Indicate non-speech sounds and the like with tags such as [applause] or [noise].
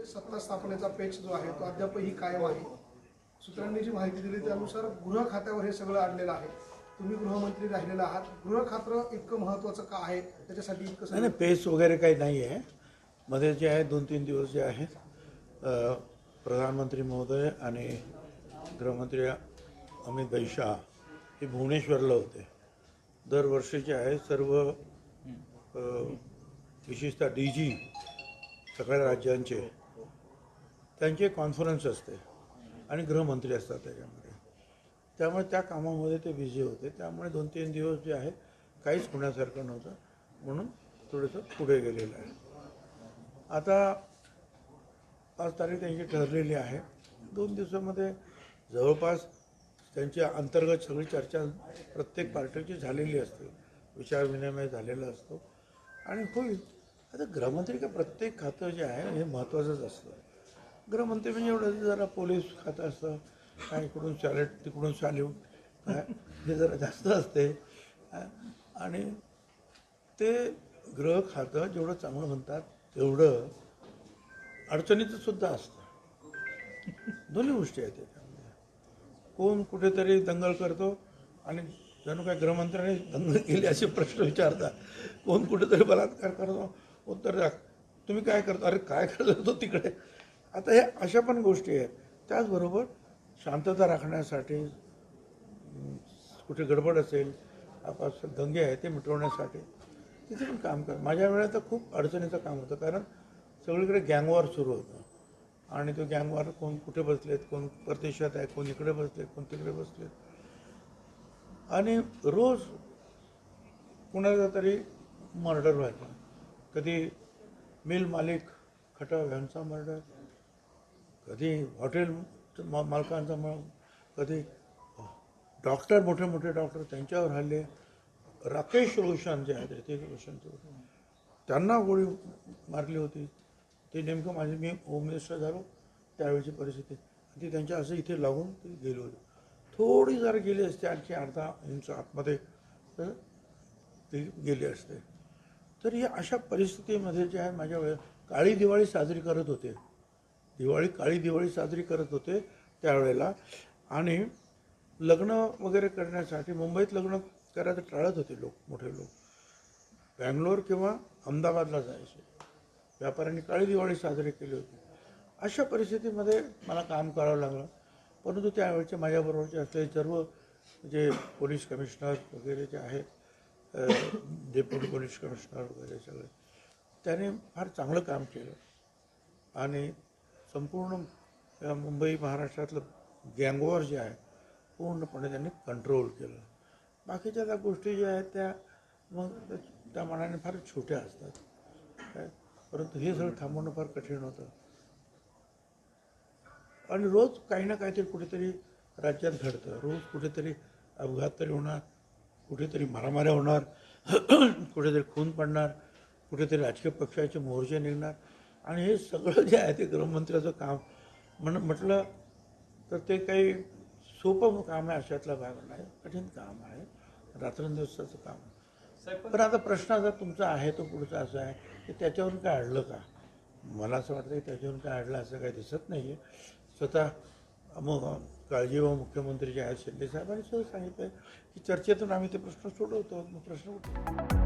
ते सत्ता स्थापनेचा पेच जो आहे तो अद्यापही कायम आहे. सूत्रांनी जी माहिती दिली त्यानुसार गृह खात्यावर हे सगळं आणलेलं आहे. तुम्ही गृहमंत्री राहिलेला आहात. गृह खात्र इतकं महत्वाचं का आहे? त्याच्यासाठी इतकं नाही सगळं वगैरे काही नाही आहे मध्ये जे आहे दोन तीन दिवस जे आहेत प्रधानमंत्री महोदय आणि गृहमंत्री अमित भाई शाह हे भुवनेश्वरला होते. दरवर्षी जे आहे सर्व विशेषतः डी जी सगळ्या राज्यांचे त्यांची एक कॉन्फरन्स असते. आणि गृहमंत्री असतात त्याच्यामध्ये. त्यामुळे त्या कामामध्ये ते बिझी होते. त्यामुळे दोन तीन दिवस जे आहे काहीच होण्यासारखं नव्हतं. म्हणून थोडंसं पुढे गेलेलं आहे. आता पाच तारीख त्यांची ठरलेली आहे. दोन दिवसामध्ये जवळपास त्यांची अंतर्गत सगळी चर्चा प्रत्येक पार्टीची झालेली असते. विचारविनिमय झालेला असतो. आणि होईल. आता गृहमंत्री का प्रत्येक खातं जे आहे हे महत्त्वाचंच असतं. गृहमंत्री म्हणजे एवढं जरा पोलीस खातं असतं काय इकडून सॅलेट तिकडून सॅल्यूट काय हे जरा जास्त असते. आणि ते ग्रह खातं जेवढं चांगलं म्हणतात तेवढं अडचणीचं सुद्धा असतं. दोन्ही गोष्टी आहेत त्याच्यामध्ये. कोण कुठेतरी दंगल करतो आणि जणू काय गृहमंत्र्याने दंगल केली असे प्रश्न विचारतात. कोण कुठेतरी बलात्कार करतो उत्तर द्या. तुम्ही काय करता? अरे काय करत होतो तिकडे? आता हे अशा पण गोष्टी आहेत. त्याचबरोबर शांतता राखण्यासाठी कुठे गडबड असेल आपापसात दंगे आहे ते मिटवण्यासाठी तिथे पण काम कर. माझ्या वेळेत तर खूप अडचणीचं काम होतं कारण सगळीकडे गँगवॉर सुरू होतं. आणि तो गँगवॉर कोण कुठे बसलेत कोण परदेशात आहे कोण इकडे बसलेत कोण तिकडे बसलेत. आणि रोज कुणाचा तरी मर्डर व्हायचा. कधी मिल मालिक खटाव यांचा मर्डर कधी हॉटेल मा- मालकांचा मग कधी डॉक्टर मोठे मोठे डॉक्टर त्यांच्यावर हल्ले. राकेश रोशन जे आहेत ते रोशनचे त्यांना गोळी मारली होती. ते नेमकं माझे मी होम मिनिस्टर झालो. त्यावेळची परिस्थिती. ती त्यांच्या असं इथे लागून ते गेले होते. थोडी जर गेली असते आणखी अर्धा इंच आतमध्ये तर ती गेली असते. तर या अशा परिस्थितीमध्ये जे आहे माझ्या वेळे काळी दिवाळी साजरी करत होते. दिवाळी काळी दिवाळी साजरी करत होते त्यावेळेला. आणि लग्न वगैरे करण्यासाठी मुंबईत लग्न करायचं टाळत होते लोक मोठे लोक. बँगलोर किंवा अहमदाबादला जायचे. व्यापाऱ्यांनी काळी दिवाळी साजरी केली होती. अशा परिस्थितीमध्ये मला काम करावं लागलं. परंतु त्यावेळचे माझ्याबरोबरचे असलेले सर्व जे पोलीस कमिशनर वगैरे जे आहेत डेप्युटी पोलीस कमिशनर वगैरे सगळे त्याने फार चांगलं काम केलं. आणि संपूर्ण मुंबई महाराष्ट्रातलं गँगवॉर जे आहे पूर्णपणे त्यांनी कंट्रोल केलं. बाकीच्या त्या गोष्टी ज्या आहेत त्या मग त्या- त्या मनाने फार छोट्या असतात. काय? परंतु हे सगळं थांबवणं फार कठीण होतं. आणि रोज काही ना काहीतरी कुठेतरी राज्यात घडतं. रोज कुठेतरी अपघात तरी होणार कुठेतरी मारामाऱ्या होणार [clears throat] कुठेतरी खून पडणार कुठेतरी राजकीय पक्षाचे मोर्चे निघणार. आणि हे सगळं जे आहे ते गृहमंत्र्याचं काम. म्हण म्हटलं तर ते काही सोपं काम आहे अशातला भाग नाही. कठीण काम आहे. रात्रंदिवसाचं काम. पण आता प्रश्न जर तुमचा आहे तो पुढचा असा आहे की त्याच्यावरून काय अडलं का? मला असं वाटतं की त्याच्यावरून काय अडलं असं काही दिसत नाही आहे स्वतः मग काळजी व मुख्यमंत्री जे आहेत शिंदे साहेबांनी सुद्धा सांगितलं की चर्चेतून आम्ही ते प्रश्न सोडवतो. मग प्रश्न उठतो